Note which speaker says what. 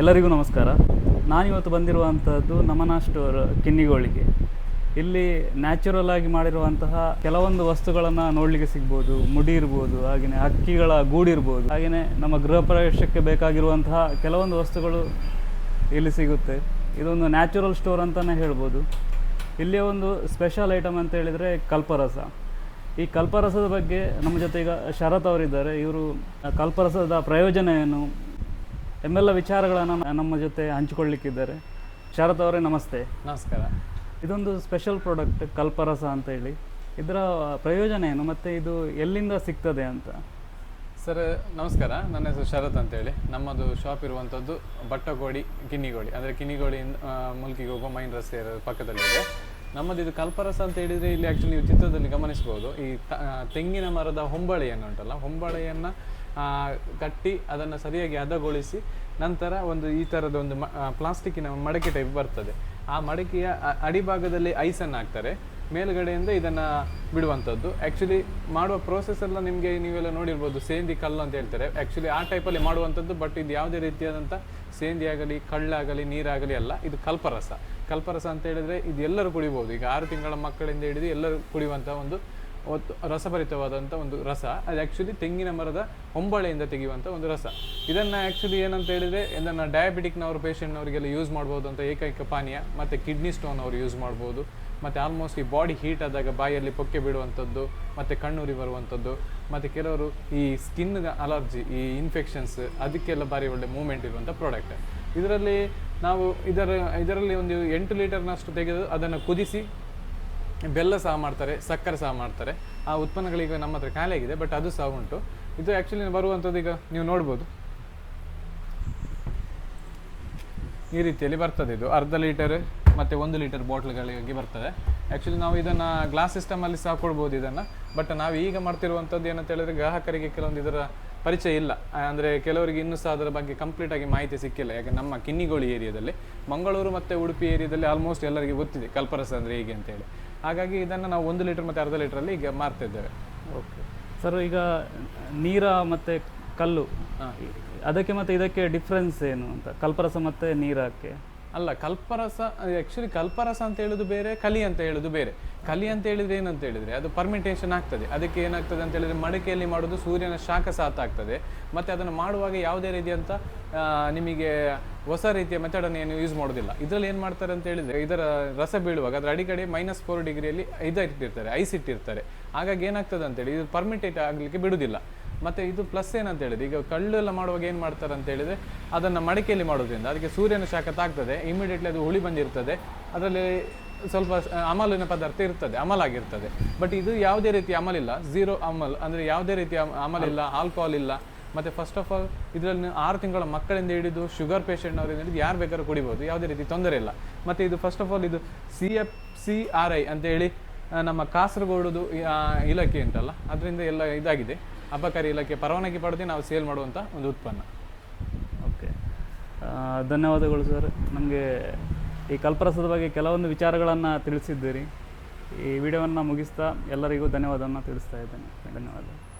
Speaker 1: ಎಲ್ಲರಿಗೂ ನಮಸ್ಕಾರ. ನಾನಿವತ್ತು ಬಂದಿರುವಂಥದ್ದು ನಮನ ಸ್ಟೋರ್ ಕಿನ್ನಿಗೋಳಿಗೆ. ಇಲ್ಲಿ ನ್ಯಾಚುರಲ್ ಆಗಿ ಮಾಡಿರುವಂತಹ ಕೆಲವೊಂದು ವಸ್ತುಗಳನ್ನು ನೋಡಲಿಕ್ಕೆ ಸಿಗ್ಬೋದು. ಮುಡಿ ಇರ್ಬೋದು ಹಾಗೆಯೇ ಹಕ್ಕಿಗಳ ಗೂಡಿರ್ಬೋದು ಹಾಗೆಯೇ ನಮ್ಮ ಗೃಹ ಪ್ರವೇಶಕ್ಕೆ ಬೇಕಾಗಿರುವಂತಹ ಕೆಲವೊಂದು ವಸ್ತುಗಳು ಇಲ್ಲಿ ಸಿಗುತ್ತೆ. ಇದೊಂದು ನ್ಯಾಚುರಲ್ ಸ್ಟೋರ್ ಅಂತಲೇ ಹೇಳ್ಬೋದು. ಇಲ್ಲಿಯ ಒಂದು ಸ್ಪೆಷಲ್ ಐಟಮ್ ಅಂತ ಹೇಳಿದರೆ ಕಲ್ಪರಸ. ಈ ಕಲ್ಪರಸದ ಬಗ್ಗೆ ನಮ್ಮ ಜೊತೆ ಈಗ ಶರತ್ ಅವರಿದ್ದಾರೆ. ಇವರು ಕಲ್ಪರಸದ ಪ್ರಯೋಜನ ಏನು ಎಂಬೆಲ್ಲ ವಿಚಾರಗಳನ್ನು ನಮ್ಮ ಜೊತೆ ಹಂಚಿಕೊಳ್ಳಿಕ್ಕಿದ್ದಾರೆ. ಶರತ್ ಅವರೇ ನಮಸ್ತೆ.
Speaker 2: ನಮಸ್ಕಾರ.
Speaker 1: ಇದೊಂದು ಸ್ಪೆಷಲ್ ಪ್ರಾಡಕ್ಟ್ ಕಲ್ಪರಸ ಅಂತ ಹೇಳಿ. ಇದರ ಪ್ರಯೋಜನ ಏನು? ಮತ್ತು ಇದು ಎಲ್ಲಿಂದ ಸಿಗ್ತದೆ ಅಂತ?
Speaker 2: ಸರ್ ನಮಸ್ಕಾರ. ನನ್ನ ಹೆಸರು ಶರತ್ ಅಂತೇಳಿ ನಮ್ಮದು ಶಾಪ್ ಇರುವಂಥದ್ದು ಬಟ್ಟಗೋಡಿ ಕಿನ್ನಿಗೋಡಿ. ಅಂದರೆ ಕಿನ್ನಿಗೋಡಿಯಿಂದ ಮುಲ್ಕಿಗೆ ಹೋಗುವ ಮೈನ್ ರಸ್ತೆ ಇರೋ ಪಕ್ಕದಲ್ಲಿದೆ. ನಮ್ಮದು ಇದು ಕಲ್ಪರಸ ಅಂತ ಹೇಳಿದರೆ ಇಲ್ಲಿ ಆ್ಯಕ್ಚುಲಿ ನೀವು ಚಿತ್ರದಲ್ಲಿ ಗಮನಿಸ್ಬೋದು ಈ ತೆಂಗಿನ ಮರದ ಹೊಂಬಳೆಯನ್ನು ಉಂಟಲ್ಲ, ಹೊಂಬಳೆಯನ್ನು ಕಟ್ಟಿ ಅದನ್ನು ಸರಿಯಾಗಿ ಹದಗೊಳಿಸಿ ನಂತರ ಒಂದು ಈ ಥರದ ಒಂದು ಪ್ಲಾಸ್ಟಿಕ್ಕಿನ ಮಡಕೆ ಟೈಪ್ ಬರ್ತದೆ. ಆ ಮಡಕೆಯ ಅಡಿಭಾಗದಲ್ಲಿ ಐಸನ್ನು ಹಾಕ್ತಾರೆ. ಮೇಲ್ಗಡೆಯಿಂದ ಇದನ್ನು ಬಿಡುವಂಥದ್ದು ಆ್ಯಕ್ಚುಲಿ ಮಾಡುವ ಪ್ರೋಸೆಸ್ ಎಲ್ಲ ನಿಮಗೆ ನೀವೆಲ್ಲ ನೋಡಿರ್ಬೋದು, ಸೇಂದಿ ಕಲ್ಲು ಅಂತ ಹೇಳ್ತಾರೆ. ಆ್ಯಕ್ಚುಲಿ ಆ ಟೈಪಲ್ಲಿ ಮಾಡುವಂಥದ್ದು ಬಟ್ ಇದು ಯಾವುದೇ ರೀತಿಯಾದಂಥ ಸೇಂದಿ ಆಗಲಿ, ಕಳ್ಳಾಗಲಿ, ನೀರಾಗಲಿ ಅಲ್ಲ, ಇದು ಕಲ್ಪರಸ. ಕಲ್ಪರಸ ಅಂತ ಹೇಳಿದ್ರೆ ಇದು ಎಲ್ಲರೂ ಕುಡಿಬೋದು. ಈಗ ಆರು ತಿಂಗಳ ಮಕ್ಕಳಿಂದ ಹಿಡಿದು ಎಲ್ಲರೂ ಕುಡಿಯುವಂಥ ಒಂದು ಒತ್ತು ರಸಭರಿತವಾದಂಥ ಒಂದು ರಸ. ಅದು ಆ್ಯಕ್ಚುಲಿ ತೆಂಗಿನ ಮರದ ಹೊಂಬಳೆಯಿಂದ ತೆಗೆಯುವಂಥ ಒಂದು ರಸ. ಇದನ್ನು ಆ್ಯಕ್ಚುಲಿ ಏನಂತ ಹೇಳಿದರೆ, ಇದನ್ನು ಡಯಾಬಿಟಿಕ್ನವರು ಪೇಷಂಟ್ನವರಿಗೆಲ್ಲ ಯೂಸ್ ಮಾಡ್ಬೋದು ಅಂತ ಏಕೈಕ ಪಾನೀಯ, ಮತ್ತು ಕಿಡ್ನಿ ಸ್ಟೋನ್ ಅವರು ಯೂಸ್ ಮಾಡ್ಬೋದು. ಮತ್ತು ಆಲ್ಮೋಸ್ಟ್ ಈ ಬಾಡಿ ಹೀಟ್ ಆದಾಗ ಬಾಯಲ್ಲಿ ಪೊಕ್ಕೆ ಬಿಡುವಂಥದ್ದು ಮತ್ತು ಕಣ್ಣೂರಿ ಬರುವಂಥದ್ದು, ಮತ್ತು ಕೆಲವರು ಈ ಸ್ಕಿನ್ ಅಲರ್ಜಿ ಈ ಇನ್ಫೆಕ್ಷನ್ಸ್ ಅದಕ್ಕೆಲ್ಲ ಭಾರಿ ಒಳ್ಳೆ ಮೂಮೆಂಟ್ ಇರುವಂಥ ಪ್ರಾಡಕ್ಟ್ ಇದರಲ್ಲಿ ನಾವು ಇದರ, ಇದರಲ್ಲಿ ಒಂದು ಎಂಟು ಲೀಟರ್ನಷ್ಟು ತೆಗೆದು ಅದನ್ನು ಕುದಿಸಿ, ಬೆಲ್ಲ ಸಹ ಮಾಡ್ತಾರೆ, ಸಕ್ಕರೆ ಸಹ ಮಾಡ್ತಾರೆ. ಆ ಉತ್ಪನ್ನಗಳೀಗ ನಮ್ಮ ಹತ್ರ ಖಾಲಿ ಬಟ್ ಅದು ಸಹ ಉಂಟು. ಇದು ಆ್ಯಕ್ಚುಲಿ ಬರುವಂಥದ್ದು ಈಗ ನೀವು ನೋಡ್ಬೋದು. ಈ ರೀತಿಯಲ್ಲಿ ಬರ್ತದೆ ಇದು. ಅರ್ಧ ಲೀಟರ್ ಮತ್ತು ಒಂದು ಲೀಟರ್ ಬಾಟ್ಲ್ಗಳಿಗೆ ಬರ್ತದೆ. ಆ್ಯಕ್ಚುಲಿ ನಾವು ಇದನ್ನು ಗ್ಲಾಸ್ ಸಿಸ್ಟಮಲ್ಲಿ ಸಹ ಕೊಡ್ಬೋದು ಇದನ್ನು. ಬಟ್ ನಾವು ಈಗ ಮಾಡ್ತಿರುವಂಥದ್ದು ಏನಂತ ಹೇಳಿದ್ರೆ ಗ್ರಾಹಕರಿಗೆ ಕೆಲವೊಂದು ಇದರ ಪರಿಚಯ ಇಲ್ಲ. ಅಂದರೆ ಕೆಲವರಿಗೆ ಇನ್ನೂ ಸಹ ಅದರ ಬಗ್ಗೆ ಕಂಪ್ಲೀಟಾಗಿ ಮಾಹಿತಿ ಸಿಕ್ಕಿಲ್ಲ. ಯಾಕೆ ನಮ್ಮ ಕಿನ್ನಿಗೋಳಿ ಏರಿಯಾದಲ್ಲಿ ಮಂಗಳೂರು ಮತ್ತು ಉಡುಪಿ ಏರಿಯಾದಲ್ಲಿ ಆಲ್ಮೋಸ್ಟ್ ಎಲ್ಲರಿಗೂ ಗೊತ್ತಿದೆ ಕಲ್ಪರಸ ಅಂದರೆ ಹೇಗೆ ಅಂತೇಳಿ ಹಾಗಾಗಿ ಇದನ್ನು ನಾವು ಒಂದು ಲೀಟರ್ ಮತ್ತು ಅರ್ಧ ಲೀಟ್ರಲ್ಲಿ ಈಗ ಮಾರ್ತಿದ್ದೇವೆ.
Speaker 1: ಓಕೆ ಸರ್ ಈಗ ನೀರ ಮತ್ತು ಕಲ್ಲು ಅದಕ್ಕೆ ಮತ್ತು ಇದಕ್ಕೆ ಡಿಫ್ರೆನ್ಸ್ ಏನು ಅಂತ? ಕಲ್ಪರಸ ಮತ್ತು ನೀರಕ್ಕೆ?
Speaker 2: ಅಲ್ಲ ಕಲ್ಪರಸ ಆ್ಯಕ್ಚುಲಿ ಕಲ್ಪರಸ ಅಂತ ಹೇಳೋದು ಬೇರೆ ಕಲಿ ಅಂತ ಹೇಳೋದು ಬೇರೆ. ಕಲಿ ಅಂತ ಹೇಳಿದ್ರೆ ಏನಂತ ಹೇಳಿದ್ರೆ ಅದು ಪರ್ಮಿಟೇಷನ್ ಆಗ್ತದೆ. ಅದಕ್ಕೆ ಏನಾಗ್ತದೆ ಅಂತ ಹೇಳಿದ್ರೆ ಮಡಕೆಯಲ್ಲಿ ಮಾಡೋದು ಸೂರ್ಯನ ಶಾಖ ಸಾತ್ ಆಗ್ತದೆ. ಮತ್ತು ಅದನ್ನು ಮಾಡುವಾಗ ಯಾವುದೇ ರೀತಿಯಂತ ಆ, ನಿಮಗೆ ಹೊಸ ರೀತಿಯ ಮೆಥಡನ್ನು ಯೂಸ್ ಮಾಡೋದಿಲ್ಲ. ಇದರಲ್ಲಿ ಏನು ಮಾಡ್ತಾರೆ ಅಂತ ಹೇಳಿದ್ರೆ ಇದರ ರಸ ಬೀಳುವಾಗ ಅದರ ಅಡಿಗಡೆ ಮೈನಸ್ ಫೋರ್ ಡಿಗ್ರಿಯಲ್ಲಿ ಇದು ಇಟ್ಟಿರ್ತಾರೆ ಐಸ್ ಇಟ್ಟಿರ್ತಾರೆ. ಹಾಗಾಗಿ ಏನಾಗ್ತದೆ ಅಂತೇಳಿ ಇದು ಪರ್ಮಿಟೇಟ್ ಆಗಲಿಕ್ಕೆ ಬಿಡುವುದಿಲ್ಲ ಮತ್ತೆ ಇದು ಪ್ಲಸ್ ಏನಂತ ಹೇಳಿದ್ರೆ, ಈಗ ಕಳ್ಳು ಎಲ್ಲ ಮಾಡುವಾಗ ಏನು ಮಾಡ್ತಾರೆ ಅಂತ ಹೇಳಿದ್ರೆ, ಅದನ್ನು ಮಡಿಕೆಯಲ್ಲಿ ಮಾಡೋದ್ರಿಂದ, ಅದಕ್ಕೆ ಸೂರ್ಯನ ಶಾಖ ತಾಗ್ತದೆ ಇಮಿಡಿಯೇಟ್ಲಿ ಅದು ಹುಳಿ ಬಂದಿರ್ತದೆ, ಅದರಲ್ಲಿ ಸ್ವಲ್ಪ ಅಮಲಿನ ಪದಾರ್ಥ ಇರ್ತದೆ ಅಮಲಾಗಿರ್ತದೆ ಬಟ್ ಇದು ಯಾವುದೇ ರೀತಿ ಅಮಲಿಲ್ಲ ಝೀರೋ ಅಮಲ್, ಅಂದರೆ ಯಾವುದೇ ರೀತಿಯ ಅಮ- ಅಮಲಿಲ್ಲ ಆಲ್ಕೋಹಾಲ್ ಇಲ್ಲ. ಮತ್ತು ಫಸ್ಟ್ ಆಫ್ ಆಲ್ ಇದರಲ್ಲಿ ಆರು ತಿಂಗಳ ಮಕ್ಕಳಿಂದ ಹಿಡಿದು ಶುಗರ್ ಪೇಷಂಟ್ನವರಿಂದ ಹಿಡಿದು ಯಾರು ಬೇಕಾದ್ರೂ ಕುಡಿಬೋದು, ಯಾವುದೇ ರೀತಿ ತೊಂದರೆ ಇಲ್ಲ. ಮತ್ತು ಇದು ಫಸ್ಟ್ ಆಫ್ ಆಲ್ ಇದು C F C R I ಅಂತೇಳಿ ನಮ್ಮ ಕಾಸರಗೋಡುದು ಇಲಾಖೆ ಉಂಟಲ್ಲ, ಅದರಿಂದ ಎಲ್ಲ ಇದಾಗಿದೆ. ಅಬಕಾರಿ ಇಲಾಖೆ ಪರವಾನಗಿ ಪಡೆದು ನಾವು ಸೇಲ್ ಮಾಡುವಂಥ ಒಂದು ಉತ್ಪನ್ನ.
Speaker 1: ಓಕೆ. ಧನ್ಯವಾದಗಳು ಸರ್. ನಮಗೆ ಈ ಕಲ್ಪರಸದ ಬಗ್ಗೆ ಕೆಲವೊಂದು ವಿಚಾರಗಳನ್ನು ತಿಳಿಸಿದ್ದೀರಿ. ಈ ವಿಡಿಯೋವನ್ನು ಮುಗಿಸ್ತಾ ಎಲ್ಲರಿಗೂ ಧನ್ಯವಾದವನ್ನು ತಿಳಿಸ್ತಾ ಇದ್ದೇನೆ. ಧನ್ಯವಾದ.